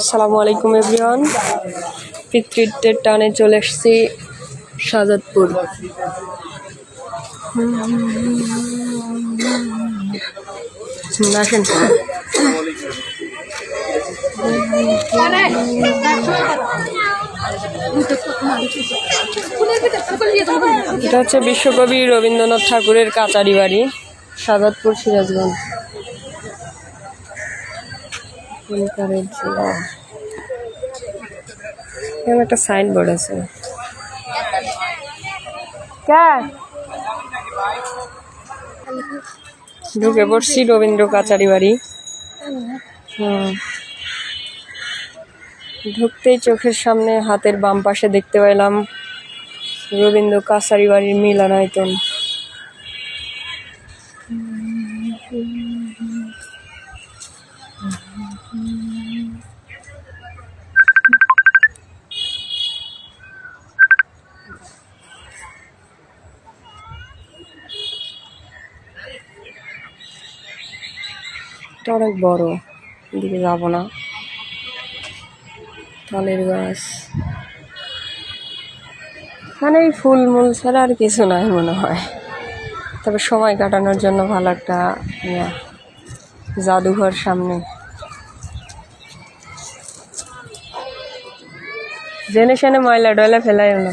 আসসালামু আলাইকুম, এভরিওয়ান। পিতৃত্বের টানে চলে এসেছি আসেন। এটা হচ্ছে বিশ্বকবি রবীন্দ্রনাথ ঠাকুরের কাচারি বাড়ি শাজাদপুর সিরাজগঞ্জ। একটা সাইনবোর্ড আছে। ঢুকে পড়ছি রবীন্দ্র কাচারি বাড়ি। হুম। ঢুকতেই চোখের সামনে হাতের বাম পাশে দেখতে পেলাম রবীন্দ্র কাছারি বাড়ির মিলনায়তন। এটা অনেক বড়, এদিকে যাব না। তালের গাছ। মানে এই ফুল মূল ছাড়া আর কিছু নাই মনে হয়। তবে সময় কাটানোর জন্য ভালো একটা জাদুঘর সামনে। জেনে শুনে ময়লা ডয়লা ফেলাই না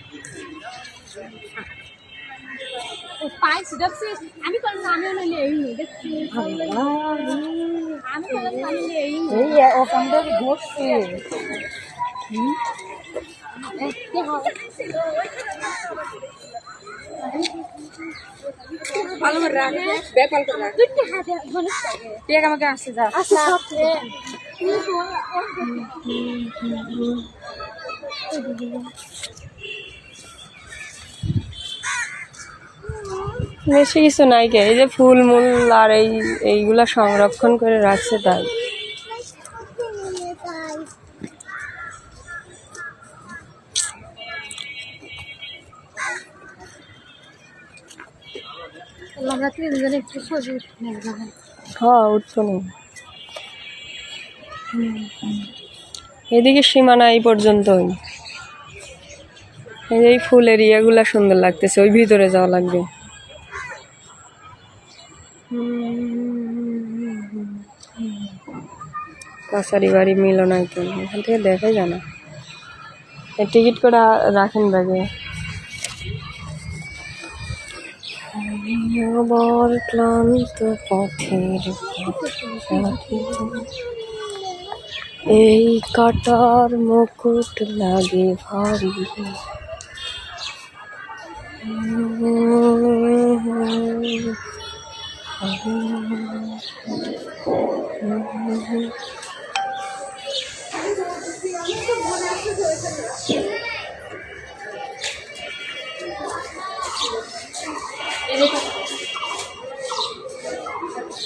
পাইছি দেখছি আমি করলাম আমি নইলে এই নি দেখছি আমি করলাম আমি এই নি এই ওখান থেকে ঘুরছে। দেখতে হবে ভালো করে রাখ বেপাল করে রাখ। দুটো হাতে মানুষ টেক আমাকে আসছে যা। আচ্ছা বেশি কিছু নাই কে এই যে ফুল মূল আর এই এইগুলা সংরক্ষণ করে রাখছে তাই। হ্যাঁ এদিকে সীমানা এই পর্যন্তই। এই যে এই ফুলের ইয়েগুলা সুন্দর লাগতেছে ওই ভিতরে যাওয়া লাগবে। কাছারি বাড়ি মিলনায়তন এখান থেকে দেখাই জানা। টিকিট করে রাখেন ব্যাগে। আবার ক্লান্ত পথের পথে। এই কাটার মুকুট লাগে ভারী।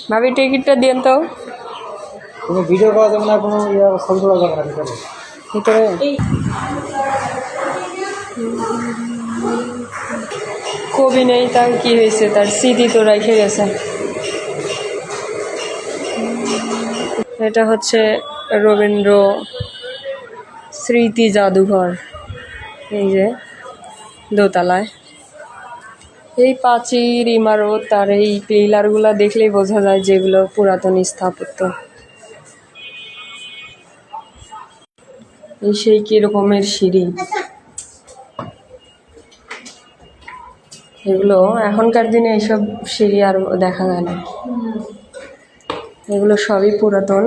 ভাবি টিকিটটা দিন তো। কোনো ভিডিও করা যাবে না কোনো ইয়ে ছবি তোলা যাবে না ভিতরে? ভিতরে? কবি নেই তার কি হয়েছে? তার স্মৃতি তো রেখে গেছে। এটা হচ্ছে রবীন্দ্র স্মৃতি জাদুঘর। এই যে দোতলায়। এই প্রাচীর ইমারত আর এই পিলারগুলো দেখলেই বোঝা যায় যেগুলো পুরাতন স্থাপত্য। এই সেই কি রকমের সিঁড়ি? এগুলো এখনকার দিনে এইসব সিঁড়ি আর দেখা যায় না। এগুলো সবই পুরাতন।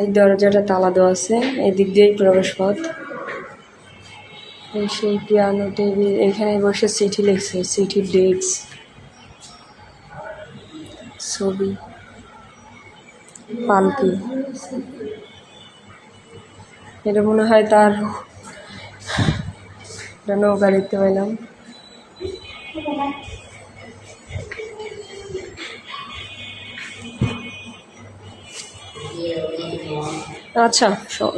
এই দরজাটা তালা দেওয়া আছে এদিক দিয়েই প্রবেশ পথ সেই পিয়ানো টেবিল এখানে বসে চিঠি লিখছে চিঠির ডেটস ছবি, পালকি। এটা মনে হয় তার নৌকা দেখতে পেলাম। আচ্ছা স-